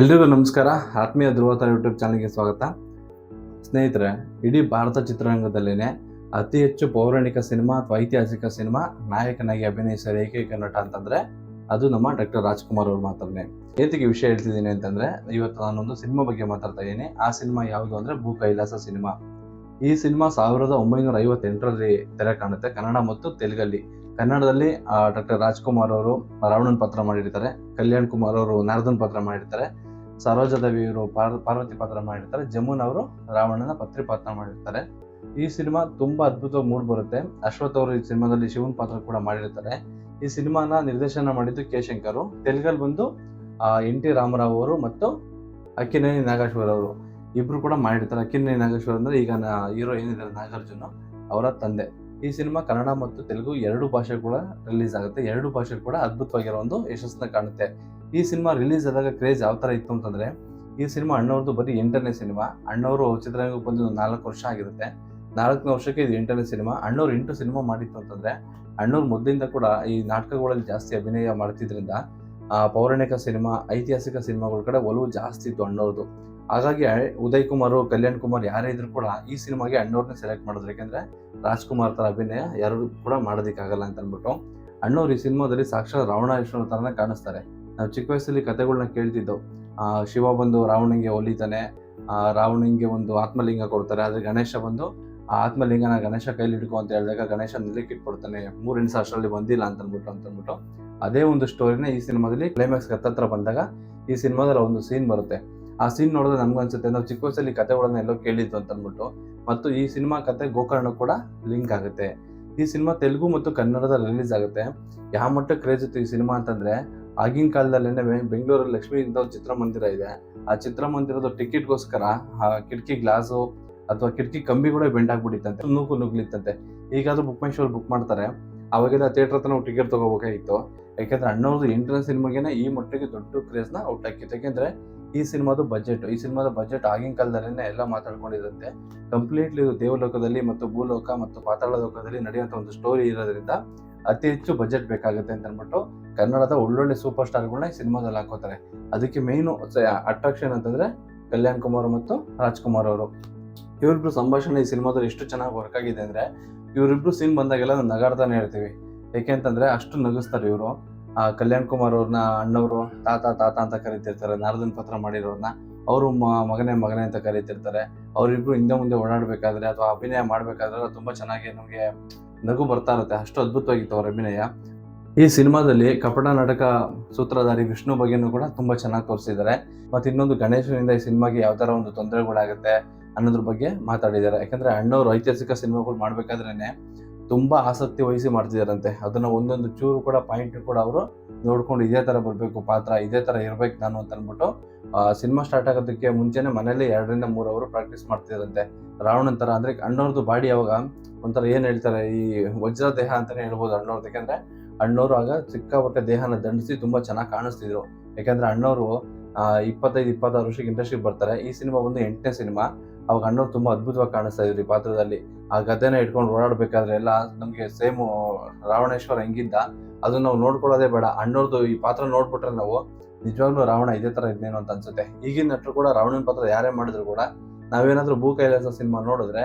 ಎಲ್ರಿಗೂ ನಮಸ್ಕಾರ. ಆತ್ಮೀಯ ಧ್ರುವತ ಯೂಟ್ಯೂಬ್ ಚಾನಲ್ಗೆ ಸ್ವಾಗತ. ಸ್ನೇಹಿತರೆ, ಇಡೀ ಭಾರತ ಚಿತ್ರರಂಗದಲ್ಲಿನೇ ಅತಿ ಹೆಚ್ಚು ಪೌರಾಣಿಕ ಸಿನಿಮಾ ಅಥವಾ ಐತಿಹಾಸಿಕ ಸಿನಿಮಾ ನಾಯಕನಾಗಿ ಅಭಿನಯಿಸಿದ ಏಕೈಕ ನಟ ಅಂತಂದ್ರೆ ಅದು ನಮ್ಮ ಡಾಕ್ಟರ್ ರಾಜ್ಕುಮಾರ್ ಅವರು ಮಾತ್ರನೇ ಏತಿಗೆ ವಿಷಯ ಹೇಳ್ತಿದ್ದೀನಿ ಅಂತಂದ್ರೆ, ಇವತ್ತು ನಾನೊಂದು ಸಿನಿಮಾ ಬಗ್ಗೆ ಮಾತಾಡ್ತಾ ಇದ್ದೀನಿ. ಆ ಸಿನಿಮಾ ಯಾವುದು ಅಂದ್ರೆ ಭೂ ಕೈಲಾಸ ಸಿನಿಮಾ. ಈ ಸಿನಿಮಾ ಸಾವಿರದ ಒಂಬೈನೂರ ಐವತ್ತೆಂಟರಲ್ಲಿ ತೆರೆ ಕಾಣುತ್ತೆ, ಕನ್ನಡ ಮತ್ತು ತೆಲುಗಲ್ಲಿ. ಕನ್ನಡದಲ್ಲಿ ಡಾಕ್ಟರ್ ರಾಜ್ಕುಮಾರ್ ಅವರು ರಾವಣನ್ ಪಾತ್ರ ಮಾಡಿರ್ತಾರೆ, ಕಲ್ಯಾಣ್ ಕುಮಾರ್ ಅವರು ನಾರದನ್ ಪಾತ್ರ ಮಾಡಿರ್ತಾರೆ. ಸರೋಜದೇವಿ ಅವರು ಪಾರ್- ಪಾರ್ವತಿ ಪಾತ್ರ ಮಾಡಿರ್ತಾರೆ. ಜಮುನ್ ಅವರು ರಾವಣನ ಪತ್ರಿ ಪಾತ್ರ ಮಾಡಿರ್ತಾರೆ. ಈ ಸಿನಿಮಾ ತುಂಬಾ ಅದ್ಭುತವಾಗಿ ಮೂಡ್ ಬರುತ್ತೆ. ಅಶ್ವಥ್ ಅವರು ಈ ಸಿನಿಮಾದಲ್ಲಿ ಶಿವನ್ ಪಾತ್ರ ಕೂಡ ಮಾಡಿರ್ತಾರೆ. ಈ ಸಿನಿಮಾನ ನಿರ್ದೇಶನ ಮಾಡಿದ್ದು ಕೆ ಶಂಕರ್. ತೆಲುಗಲ್ಲಿ ಬಂದು ಎನ್ ಟಿ ರಾಮರಾವ್ ಅವರು ಮತ್ತು ಅಕ್ಕಿನೇನಿ ನಾಗೇಶ್ವರ ಅವರು. ಇಬ್ರು ಕೂಡ ಮಾಡಿರ್ತಾರೆ. ಅಕ್ಕಿನೇನಿ ನಾಗೇಶ್ವರ ಅಂದ್ರೆ ಈಗ ಹೀರೋ ಏನಿದ್ದಾರೆ ನಾಗಾರ್ಜುನ ಅವರ ತಂದೆ. ಈ ಸಿನಿಮಾ ಕನ್ನಡ ಮತ್ತು ತೆಲುಗು ಎರಡು ಭಾಷೆ ಕೂಡ ರಿಲೀಸ್ ಆಗುತ್ತೆ. ಎರಡು ಭಾಷೆ ಕೂಡ ಅದ್ಭುತವಾಗಿರೋ ಒಂದು ಯಶಸ್ಸನ್ನ ಕಾಣುತ್ತೆ. ಈ ಸಿನಿಮಾ ರಿಲೀಸ್ ಆದಾಗ ಕ್ರೇಜ್ ಯಾವ ಥರ ಇತ್ತು ಅಂತಂದ್ರೆ, ಈ ಸಿನಿಮಾ ಅಣ್ಣವ್ರದ್ದು ಬರೀ ಎಂಟನೇ ಸಿನಿಮಾ. ಅಣ್ಣವರು ಚಿತ್ರರಂಗಕ್ಕೆ ಬಂದು ನಾಲ್ಕು ವರ್ಷ ಆಗಿರುತ್ತೆ. ನಾಲ್ಕನೇ ವರ್ಷಕ್ಕೆ ಇದು ಎಂಟನೇ ಸಿನಿಮಾ. ಅಣ್ಣವ್ರು ಎಂಟು ಸಿನಿಮಾ ಮಾಡಿತ್ತು ಅಂತಂದ್ರೆ, ಅಣ್ಣವ್ರು ಮೊದಲಿಂದ ಕೂಡ ಈ ನಾಟಕಗಳಲ್ಲಿ ಜಾಸ್ತಿ ಅಭಿನಯ ಮಾಡ್ತಿದ್ರಿಂದ ಪೌರಾಣಿಕ ಸಿನಿಮಾ, ಐತಿಹಾಸಿಕ ಸಿನಿಮಾಗಳ ಕಡೆ ಒಲವು ಜಾಸ್ತಿ ಇತ್ತು ಅಣ್ಣವ್ರದ್ದು. ಹಾಗಾಗಿ ಉದಯ್ ಕುಮಾರ್, ಕಲ್ಯಾಣ್ ಕುಮಾರ್ ಯಾರೇ ಇದ್ರು ಕೂಡ ಈ ಸಿನಿಮಾಗೆ ಅಣ್ಣವ್ರನ್ನೇ ಸೆಲೆಕ್ಟ್ ಮಾಡಿದ್ರು. ಯಾಕೆಂದ್ರೆ ರಾಜ್ಕುಮಾರ್ ಥರ ಅಭಿನಯ ಯಾರು ಕೂಡ ಮಾಡೋದಕ್ಕಾಗಲ್ಲ ಅಂತ ಅಂದ್ಬಿಟ್ಟು. ಅಣ್ಣವ್ರು ಈ ಸಿನಿಮಾದಲ್ಲಿ ಸಾಕ್ಷಾತ್ ರಾವಣೇಶ್ವರ ಥರನೇ ಕಾಣಿಸ್ತಾರೆ. ನಾವು ಚಿಕ್ಕ ವಯಸ್ಸಲ್ಲಿ ಕತೆಗಳನ್ನ ಆ, ಶಿವ ಬಂದು ರಾವಣನಿಗೆ ಒಲಿತಾನೆ ರಾವಣನಿಗೆ ಒಂದು ಆತ್ಮಲಿಂಗ ಕೊಡ್ತಾರೆ ಆದರೆ ಗಣೇಶ ಬಂದು ಆ ಆತ್ಮಲಿಂಗನ ಗಣೇಶ ಕೈಲಿ ಹಿಡ್ಕೊ ಅಂತ ಹೇಳಿದಾಗ ಗಣೇಶ ಇಟ್ಬಿಡ್ತಾನೆ ಮೂರು ಹೆಣ್ಸು ಅಷ್ಟರಲ್ಲಿ ಬಂದಿಲ್ಲ ಅಂತ ಅಂದ್ಬಿಟ್ಟು ಅಂತ ಅದೇ ಒಂದು ಸ್ಟೋರಿನ ಈ ಸಿನಿಮಾದಲ್ಲಿ ಕ್ಲೈಮ್ಯಾಕ್ಸ್ ಹತ್ತತ್ರ ಬಂದಾಗ ಈ ಸಿನಿಮಾದಲ್ಲಿ ಒಂದು ಸೀನ್ ಬರುತ್ತೆ. ಆ ಸೀನ್ ನೋಡಿದ್ರೆ ನಮ್ಗೆ ಅನ್ಸುತ್ತೆ. ನಾವು ಚಿಕ್ಕ ವಯಸ್ಸಲ್ಲಿ ಕತೆಗಳನ್ನ ಎಲ್ಲೋ ಕೇಳಿದ್ದು ಅಂತ ಅಂದ್ಬಿಟ್ಟು. ಮತ್ತು ಈ ಸಿನಿಮಾ ಕತೆ ಗೋಕರ್ಣ ಕೂಡ ಲಿಂಕ್ ಆಗುತ್ತೆ. ಈ ಸಿನಿಮಾ ತೆಲುಗು ಮತ್ತು ಕನ್ನಡದಲ್ಲಿ ರಿಲೀಸ್ ಆಗುತ್ತೆ. ಯಾವ ಮಟ್ಟ ಕ್ರೇಜ್ ಇತ್ತು ಈ ಸಿನಿಮಾ ಅಂತಂದ್ರೆ, ಆಗಿನ ಕಾಲದಲ್ಲೇನೆ ಬೆಂಗಳೂರಲ್ಲಿ ಲಕ್ಷ್ಮೀ ಒಂದು ಚಿತ್ರಮಂದಿರ ಇದೆ. ಆ ಚಿತ್ರಮಂದಿರದ ಟಿಕೆಟ್ಗೋಸ್ಕರ ಆ ಕಿಟಕಿ ಗ್ಲಾಸು ಅಥವಾ ಕಿಟಕಿ ಕಂಬಿ ಕೂಡ ಬೆಂಡ್ ಆಗ್ಬಿಟ್ಟಿತ್ತಂತೆ. ನೂಕು ನುಗ್ಲಿತ್ತಂತೆ. ಈಗಾದ್ರೂ ಬುಕ್ ಮೈ ಶೋರ್ ಬುಕ್ ಮಾಡ್ತಾರೆ. ಅವಾಗೆಲ್ಲ ಥಿಯೇಟರ್ ಹತ್ರ ನಾವು ಟಿಕೆಟ್ ತಗೋಬೇಕಾಗಿತ್ತು. ಯಾಕೆಂದ್ರೆ ಅಣ್ಣವ್ರದ್ದು ಎಂಟನೇ ಸಿನಿಮಾಗೇನೆ ಈ ಮಟ್ಟಿಗೆ ದೊಡ್ಡ ಕ್ರೇಜ್ನ ಔಟ್ ಹಾಕಿತ್ತು. ಯಾಕೆಂದ್ರೆ ಈ ಸಿನಿಮಾದ ಬಜೆಟ್ ಈ ಸಿನಿಮಾದ ಬಜೆಟ್ ಆಗಿನ ಕಾಲದಲ್ಲೇ ಎಲ್ಲ ಮಾತಾಡ್ಕೊಂಡಿರುತ್ತೆ ಕಂಪ್ಲೀಟ್ಲಿ ದೇವಲೋಕದಲ್ಲಿ ಮತ್ತು ಭೂಲೋಕ ಮತ್ತು ಪಾತಾಳ ಲೋಕದಲ್ಲಿ ನಡೆಯುವಂತ ಒಂದು ಸ್ಟೋರಿ ಇರೋದ್ರಿಂದ ಅತಿ ಹೆಚ್ಚು ಬಜೆಟ್ ಬೇಕಾಗುತ್ತೆ ಅಂತ ಅಂದ್ಬಿಟ್ಟು ಕನ್ನಡದ ಒಳ್ಳೊಳ್ಳೆ ಸೂಪರ್ ಸ್ಟಾರ್ಗಳನ್ನ ಈ ಸಿನಿಮಾದಲ್ಲಿ ಹಾಕೋತಾರೆ. ಅದಕ್ಕೆ ಮೇಯ್ನು ಅಟ್ರಾಕ್ಷನ್ ಅಂತಂದ್ರೆ ಕಲ್ಯಾಣ್ ಕುಮಾರ್ ಮತ್ತು ರಾಜ್ಕುಮಾರ್ ಅವರು. ಇವರಿಬ್ರು ಸಂಭಾಷಣೆ ಈ ಸಿನಿಮಾದಲ್ಲಿ ಎಷ್ಟು ಚೆನ್ನಾಗಿ ವರ್ಕ್ ಆಗಿದೆ ಅಂದ್ರೆ ಇವರಿಬ್ರು ಸೀನ್ ಬಂದಾಗೆಲ್ಲ ನಾವು ನಗಾಡ್ತಾನೆ ಹೇಳ್ತೀವಿ ಯಾಕೆಂತಂದ್ರೆ ಅಷ್ಟು ನಗಿಸ್ತಾರೆ ಇವರು. ಆ, ಕಲ್ಯಾಣ್ ಕುಮಾರ್ ಅವ್ರನ್ನ ಅಣ್ಣವರು, ತಾತ ತಾತ ಅಂತ ಕರಿತಿರ್ತಾರೆ, ನಾರದನ್ ಪತ್ರ ಮಾಡಿರೋರ್ನ. ಅವರು ಮಗನೇ ಮಗನೇ ಅಂತ ಕರಿತಿರ್ತಾರೆ. ಅವರಿಬ್ರು ಹಿಂದೆ ಮುಂದೆ ಓಡಾಡಬೇಕಾದ್ರೆ ಅಥವಾ ಅಭಿನಯ ಮಾಡಬೇಕಾದ್ರೆ ತುಂಬಾ ಚೆನ್ನಾಗಿ ನಮಗೆ ನಗು ಬರ್ತಾ ಇರುತ್ತೆ. ಅಷ್ಟು ಅದ್ಭುತವಾಗಿತ್ತು ಅವ್ರ ಅಭಿನಯ. ಈ ಸಿನಿಮಾದಲ್ಲಿ ಕಪಟ ನಾಟಕ ಸೂತ್ರಧಾರಿ ವಿಷ್ಣು ಬಗ್ಗೆನೂ ಕೂಡ ತುಂಬಾ ಚೆನ್ನಾಗಿ ತೋರಿಸಿದ್ದಾರೆ. ಮತ್ತೆ ಇನ್ನೊಂದು ಗಣೇಶನಿಂದ ಈ ಸಿನಿಮಾಗೆ ಯಾವ ಥರ ಒಂದು ತೊಂದರೆಗಳಾಗುತ್ತೆ ಅನ್ನೋದ್ರ ಬಗ್ಗೆ ಮಾತಾಡಿದ್ದಾರೆ. ಯಾಕಂದ್ರೆ ಅಣ್ಣವರು ಐತಿಹಾಸಿಕ ಸಿನಿಮಾಗಳು ಮಾಡ್ಬೇಕಾದ್ರೇನೆ ತುಂಬಾ ಆಸಕ್ತಿ ವಹಿಸಿ ಮಾಡ್ತಿದ್ದಾರಂತೆ ಅದನ್ನು ಒಂದೊಂದು ಚೂರು ಕೂಡ ಪಾಯಿಂಟ್ ಕೂಡ ಅವರು ನೋಡ್ಕೊಂಡು ಇದೇ ಥರ ಬರಬೇಕು, ಪಾತ್ರ ಇದೇ ಥರ ಇರಬೇಕು ನಾನು ಅಂತ ಅಂದ್ಬಿಟ್ಟು ಸಿನಿಮಾ ಸ್ಟಾರ್ಟ್ ಆಗೋದಕ್ಕೆ ಮುಂಚೆನೇ ಮನೇಲಿ ಎರಡರಿಂದ ಮೂರು ಅವರು ಪ್ರಾಕ್ಟೀಸ್ ಮಾಡ್ತಿದ್ದಾರಂತೆ ರಾವಣನ ಥರ ಅಂದರೆ ಅಣ್ಣವ್ರದ್ದು ಬಾಡಿ ಅವಾಗ ಒಂಥರ ಏನು ಹೇಳ್ತಾರೆ, ಈ ವಜ್ರ ದೇಹ ಅಂತಲೇ ಹೇಳ್ಬೋದು ಅಣ್ಣವ್ರದ್ದು. ಯಾಕೆಂದರೆ ಅಣ್ಣವರು ಆಗ ಸಿಕ್ಕಾಪಟ್ಟೆ ದೇಹನ ದಂಡಿಸಿ ತುಂಬ ಚೆನ್ನಾಗಿ ಕಾಣಿಸ್ತಿದ್ರು. ಯಾಕೆಂದರೆ ಅಣ್ಣವರು ಇಪ್ಪತ್ತೈದು, ಇಪ್ಪತ್ತಾರು ವರ್ಷಕ್ಕೆ ಇಂಡಸ್ಟ್ರಿಗೆ ಬರ್ತಾರೆ. ಈ ಸಿನಿಮಾ ಒಂದು ಎಂಟನೇ ಸಿನಿಮಾ. ಅವಾಗ ಅಣ್ಣವ್ರು ತುಂಬಾ ಅದ್ಭುತವಾಗಿ ಕಾಣಿಸ್ತಾ ಇದ್ರು ಈ ಪಾತ್ರದಲ್ಲಿ. ಆ ಗದ್ದೆನ ಇಟ್ಕೊಂಡು ಓಡಾಡಬೇಕಾದ್ರೆ ಎಲ್ಲ ನಮಗೆ ಸೇಮ್ ರಾವಣೇಶ್ವರ ಹೆಂಗಿದ್ದ, ಅದನ್ನ ನಾವು ನೋಡ್ಕೊಳ್ಳೋದೇ ಬೇಡ. ಅಣ್ಣವ್ರದ್ದು ಈ ಪಾತ್ರ ನೋಡ್ಬಿಟ್ರೆ ನಾವು ನಿಜವಾಗ್ಲೂ ರಾವಣ ಇದೇ ತರ ಇದ್ನೇನೋ ಅಂತ ಅನ್ಸುತ್ತೆ. ಈಗಿನ ನಟರು ಕೂಡ ರಾವಣನ ಪಾತ್ರ ಯಾರೇ ಮಾಡಿದ್ರು ಕೂಡ ನಾವೇನಾದರೂ ಭೂ ಕೈಲಾಸ ಸಿನಿಮಾ ನೋಡಿದ್ರೆ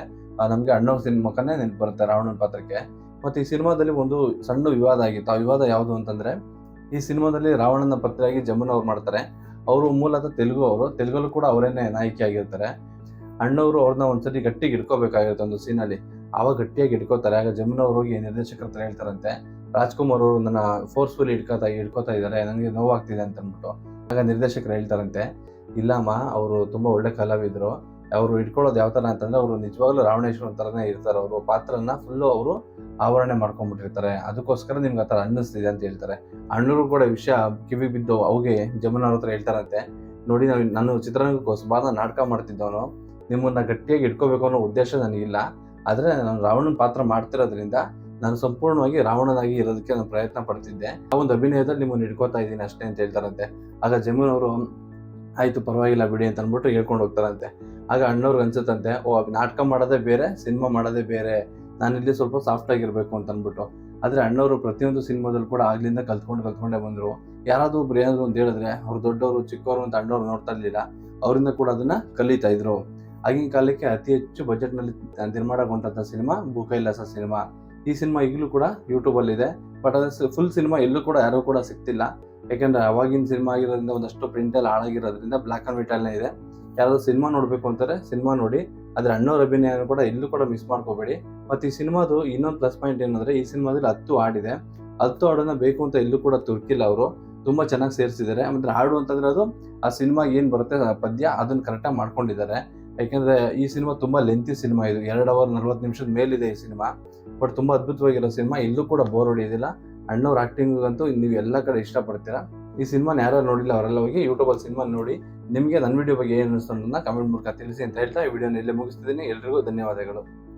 ನಮಗೆ ಅಣ್ಣವ್ ಅಣ್ಣವ್ರ ಸಿನಿಮಾಕನೇ ನೆನ್ಪು ಬರುತ್ತೆ ರಾವಣನ ಪಾತ್ರಕ್ಕೆ. ಮತ್ತೆ ಈ ಸಿನಿಮಾದಲ್ಲಿ ಒಂದು ಸಣ್ಣ ವಿವಾದ ಆಗಿತ್ತು. ಆ ವಿವಾದ ಯಾವುದು ಅಂತಂದ್ರೆ, ಈ ಸಿನಿಮಾದಲ್ಲಿ ರಾವಣನ ಪತ್ರೆಯಾಗಿ ಜಮುನ ಅವ್ರು ಮಾಡ್ತಾರೆ. ಅವರು ಮೂಲತಃ ತೆಲುಗು ಅವರು. ತೆಲುಗಲ್ಲೂ ಕೂಡ ಅವರೇನೆ ನಾಯಕಿ ಆಗಿರ್ತಾರೆ ಅಣ್ಣವರು ಅವ್ರನ್ನ ಒಂದ್ಸತಿ ಗಟ್ಟಿಗೆ ಇಟ್ಕೋಬೇಕಾಗಿರುತ್ತೆ ಒಂದು ಸೀನಲ್ಲಿ ಆವಾಗ ಗಟ್ಟಿಯಾಗಿ ಇಟ್ಕೋತಾರೆ ಆಗ ಜಮುನ್ ಅವ್ರು ಹೋಗಿ ನಿರ್ದೇಶಕರ ಹತ್ರ ಹೇಳ್ತಾರಂತೆ, ರಾಜ್ಕುಮಾರ್ ಅವರು ನನ್ನ ಫೋರ್ಸ್ಫುಲಿ ಹಿಡ್ಕೋತಾ ಹಿಡ್ಕೋತಾ ಇದ್ದಾರೆ ನನಗೆ ನೋವಾಗ್ತಿದೆ ಅಂತ ಅಂದ್ಬಿಟ್ಟು. ಆಗ ನಿರ್ದೇಶಕರು ಹೇಳ್ತಾರಂತೆ, ಇಲ್ಲಮ್ಮ, ಅವರು ತುಂಬಾ ಒಳ್ಳೆ ಕಲಾವಿದರು. ಅವರು ಇಟ್ಕೊಳ್ಳೋದು ಯಾವ ತರ ಅಂತಂದ್ರೆ ಅವರು ನಿಜವಾಗ್ಲೂ ರಾವಣೇಶ್ವರ ತರನೇ ಇರ್ತಾರೆ. ಅವರು ಪಾತ್ರನ ಫುಲ್ಲು ಅವರು ಆವರಣೆ ಮಾಡ್ಕೊಂಡ್ಬಿಟ್ಟಿರ್ತಾರೆ ಅದಕ್ಕೋಸ್ಕರ ನಿಮ್ಗೆ ಆ ಥರ ಅನ್ನಿಸ್ತಿದೆ ಅಂತ ಹೇಳ್ತಾರೆ. ಅಣ್ಣರು ಕೂಡ ವಿಷಯ ಕಿವಿ ಬಿದ್ದು ಅವ್ಗೆ ಜಮುನವ್ರ ಹತ್ರ ಹೇಳ್ತಾರಂತೆ, ನೋಡಿ ನಾವು ನಾನು ಚಿತ್ರರಂಗಕ್ಕೋಸ್ಕರ ನಾಟಕ ಮಾಡ್ತಿದ್ದವನು. ನಿಮ್ಮನ್ನ ಗಟ್ಟಿಯಾಗಿ ಇಟ್ಕೋಬೇಕು ಅನ್ನೋ ಉದ್ದೇಶ ನನಗಿಲ್ಲ. ಆದರೆ ನಾನು ರಾವಣನ ಪಾತ್ರ ಮಾಡ್ತಿರೋದ್ರಿಂದ ನಾನು ಸಂಪೂರ್ಣವಾಗಿ ರಾವಣನಾಗಿ ಇರೋದಕ್ಕೆ ನಾನು ಪ್ರಯತ್ನ ಪಡ್ತಿದ್ದೆ. ಆ ಒಂದು ಅಭಿನಯದಲ್ಲಿ ನಿಮ್ಮನ್ನು ಹಿಡ್ಕೋತಾ ಇದ್ದೀನಿ ಅಷ್ಟೇ ಅಂತ ಹೇಳ್ತಾರಂತೆ. ಆಗ ಜಮೀನ್ ಅವರು ಆಯ್ತು ಪರವಾಗಿಲ್ಲ ಬಿಡಿ ಅಂತ ಅಂದ್ಬಿಟ್ಟು ಹೇಳ್ಕೊಂಡು ಹೋಗ್ತಾರಂತೆ. ಆಗ ಅಣ್ಣವ್ರಿಗೆ ಅನ್ಸುತ್ತಂತೆ, ಓ ನಾಟಕ ಮಾಡೋದೇ ಬೇರೆ, ಸಿನಿಮಾ ಮಾಡೋದೇ ಬೇರೆ. ನಾನಿಲ್ಲಿ ಸ್ವಲ್ಪ ಸಾಫ್ಟ್ ಆಗಿರಬೇಕು ಅಂತ ಅಂದ್ಬಿಟ್ಟು. ಆದರೆ ಅಣ್ಣವರು ಪ್ರತಿಯೊಂದು ಸಿನಿಮಾದಲ್ಲೂ ಕೂಡ ಆಗ್ಲಿಂದ ಕಲ್ತ್ಕೊಂಡು ಕಲ್ತ್ಕೊಂಡೇ ಬಂದರು. ಯಾರಾದರೂ ಒಬ್ರು ಏನಾದ್ರು ಅಂತ ಹೇಳಿದ್ರೆ, ಅವ್ರು ದೊಡ್ಡವರು, ಚಿಕ್ಕವರು ಅಂತ ಅಣ್ಣವ್ರು ನೋಡ್ತಾ ಇರಲಿಲ್ಲ. ಅವರಿಂದ ಕೂಡ ಅದನ್ನು ಕಲಿತಾ ಇದ್ರು. ಆಗಿನ ಕಾಲಕ್ಕೆ ಅತಿ ಹೆಚ್ಚು ಬಜೆಟ್ನಲ್ಲಿ ನಿರ್ಮಾಣಗೊಂಡಂಥ ಸಿನಿಮಾ ಭೂಕೈಲಾಸ ಸಿನಿಮಾ. ಈ ಸಿನಿಮಾ ಈಗಲೂ ಕೂಡ ಯೂಟ್ಯೂಬಲ್ಲಿದೆ ಬಟ್ ಅದು ಫುಲ್ ಸಿನಿಮಾ ಎಲ್ಲೂ ಕೂಡ ಯಾರೂ ಕೂಡ ಸಿಗ್ತಿಲ್ಲ. ಯಾಕೆಂದ್ರೆ ಅವಾಗಿನ ಸಿನಿಮಾ ಆಗಿರೋದ್ರಿಂದ ಒಂದಷ್ಟು ಪ್ರಿಂಟ್ ಎಲ್ಲ ಹಾಳಾಗಿರೋದ್ರಿಂದ ಬ್ಲ್ಯಾಕ್ ಅಂಡ್ ವೈಟ್ ಅಲ್ಲೇ ಇದೆ. ಯಾರಾದರೂ ಸಿನಿಮಾ ನೋಡಬೇಕು ಅಂತಾರೆ, ಸಿನಿಮಾ ನೋಡಿ. ಅದ್ರ ಅಣ್ಣವ್ರ ಅಭಿನಯ ಕೂಡ ಎಲ್ಲೂ ಕೂಡ ಮಿಸ್ ಮಾಡ್ಕೋಬೇಡಿ. ಮತ್ತೆ ಈ ಸಿನಿಮಾದು ಇನ್ನೊಂದು ಪ್ಲಸ್ ಪಾಯಿಂಟ್ ಏನಂದ್ರೆ ಈ ಸಿನಿಮಾದಲ್ಲಿ ಹತ್ತು ಹಾಡಿದೆ ಹತ್ತು ಹಾಡನ್ನು ಬೇಕು ಅಂತ ಎಲ್ಲೂ ಕೂಡ ತುರ್ಕಿಲ್ಲ ಅವರು. ತುಂಬಾ ಚೆನ್ನಾಗಿ ಸೇರಿಸಿದ್ದಾರೆ. ಮತ್ತೆ ಹಾಡು ಅಂತಂದ್ರೆ ಅದು ಆ ಸಿನಿಮಾ ಏನು ಬರುತ್ತೆ ಪದ್ಯ ಅದನ್ನ ಕರೆಕ್ಟಾಗಿ ಮಾಡ್ಕೊಂಡಿದ್ದಾರೆ. ಯಾಕೆಂದ್ರೆ ಈ ಸಿನಿಮಾ ತುಂಬಾ ಲೆಂತಿ ಸಿನಿಮಾ ಇದು. ಎರಡು ಅವರ್ ನಲ್ವತ್ತು ನಿಮಿಷದ ಮೇಲಿದೆ ಈ ಸಿನಿಮಾ. ಬಟ್ ತುಂಬಾ ಅದ್ಭುತವಾಗಿರೋ ಸಿನಿಮಾ. ಇಲ್ಲೂ ಕೂಡ ಬೋರ್ ಹೊಡಿಯೋದಿಲ್ಲ. ಅಣ್ಣವ್ರ ಆಕ್ಟಿಂಗ್ ಅಂತೂ ನೀವು ಎಲ್ಲ ಕಡೆ ಇಷ್ಟಪಡ್ತೀರಾ? ಈ ಸಿನಿಮಾನ ಯಾರು ನೋಡಿಲ್ಲ ಅವರೆಲ್ಲ ಹೋಗಿ ಯೂಟ್ಯೂಬಲ್ಲಿ ಸಿನಿಮಾ ನೋಡಿ ನಿಮಗೆ ನನ್ನ ವಿಡಿಯೋ ಬಗ್ಗೆ ಏನು ಅನಿಸ್ತು ಅನ್ನೋದನ್ನ ಕಮೆಂಟ್ ಮೂಲಕ ತಿಳಿಸಿ ಅಂತ ಹೇಳ್ತಾ ಈ ವಿಡಿಯೋನ ಇಲ್ಲೇ ಮುಗಿಸ್ತಿದ್ದೀನಿ. ಎಲ್ರಿಗೂ ಧನ್ಯವಾದಗಳು.